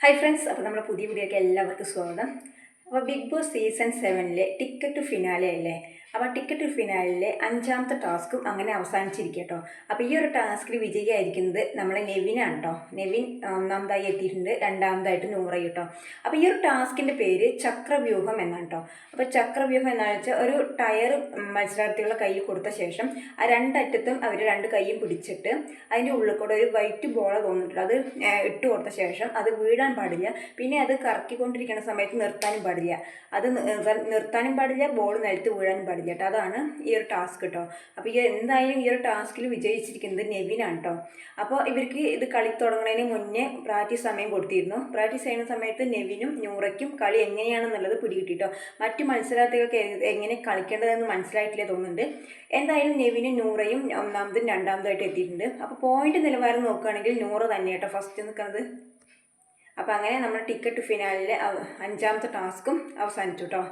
Hi friends അപ്പോൾ നമ്മുടെ പുതിയ വീഡിയോയ്ക്ക് എല്ലാവർക്കും സ്വാഗതം. അപ്പോൾ ബിഗ് ബോസ് സീസൺ സെവനിലെ ടിക്കറ്റ് ഫിനാലെ അല്ലേ? അപ്പോൾ ടിക്കറ്റ് ഫിനാലിലെ അഞ്ചാമത്തെ ടാസ്കും അങ്ങനെ അവസാനിച്ചിരിക്കുക കേട്ടോ അപ്പോൾ ഈ ഒരു ടാസ്കിൽ വിജയിയായിരിക്കുന്നത് നമ്മളെ നെവിനാണ് കേട്ടോ നെവിൻ ഒന്നാമതായി എത്തിയിട്ടുണ്ട് രണ്ടാമതായിട്ട് നൂറ കേട്ടോ അപ്പോൾ ഈ ഒരു ടാസ്കിന്റെ പേര് ചക്രവ്യൂഹം എന്നാണ് കേട്ടോ അപ്പോൾ ചക്രവ്യൂഹം എന്താണെന്ന് വെച്ചാൽ ഒരു ടയർ മത്സരാർത്ഥികളുടെ കയ്യിൽ കൊടുത്ത ശേഷം ആ രണ്ടറ്റത്തും അവർ രണ്ട് കൈയും പിടിച്ചിട്ട് അതിന്റെ ഉള്ളിൽ കൂടെ ഒരു വൈറ്റ് ബോള തോന്നിട്ടുണ്ട്. അത് ഇട്ട് കൊടുത്ത ശേഷം അത് വീഴാൻ പാടില്ല. പിന്നെ അത് കറക്കിക്കൊണ്ടിരിക്കുന്ന സമയത്ത് നിർത്താനും പാടില്ല. അത് നിർ- നിർത്താനും പാടില്ല ബോൾ നിലത്ത് വീഴാനും പാടില്ല. കേട്ടോ. അതാണ് ഈ ഒരു ടാസ്ക് കേട്ടോ അപ്പോൾ ഈ എന്തായാലും ഈ ഒരു ടാസ്കിൽ വിജയിച്ചിരിക്കുന്നത് നെവിനാണ് കേട്ടോ അപ്പോൾ ഇവർക്ക് ഇത് കളി തുടങ്ങുന്നതിന് മുന്നേ പ്രാക്ടീസ് സമയം കൊടുത്തിരുന്നു. പ്രാക്ടീസ് ചെയ്യുന്ന സമയത്ത് നെവിനും നൂറയ്ക്കും കളി എങ്ങനെയാണെന്നുള്ളത് പിടികിട്ടിട്ടോ. മറ്റു മത്സരാർത്ഥികൾക്ക് എങ്ങനെ കളിക്കേണ്ടതെന്ന് മനസ്സിലായിട്ടില്ലേ തോന്നുന്നുണ്ട്. എന്തായാലും നെവിനും നൂറയും ഒന്നാമതും രണ്ടാമതായിട്ട് എത്തിയിട്ടുണ്ട്. അപ്പോൾ പോയിന്റ് നിലവാരം നോക്കുകയാണെങ്കിൽ നൂറ് തന്നെ കേട്ടോ ഫസ്റ്റ് നിൽക്കുന്നത്. അപ്പോൾ അങ്ങനെ നമ്മുടെ ടിക്കറ്റ് ഫിനാലിലെ അഞ്ചാമത്തെ ടാസ്കും അവസാനിച്ചു കേട്ടോ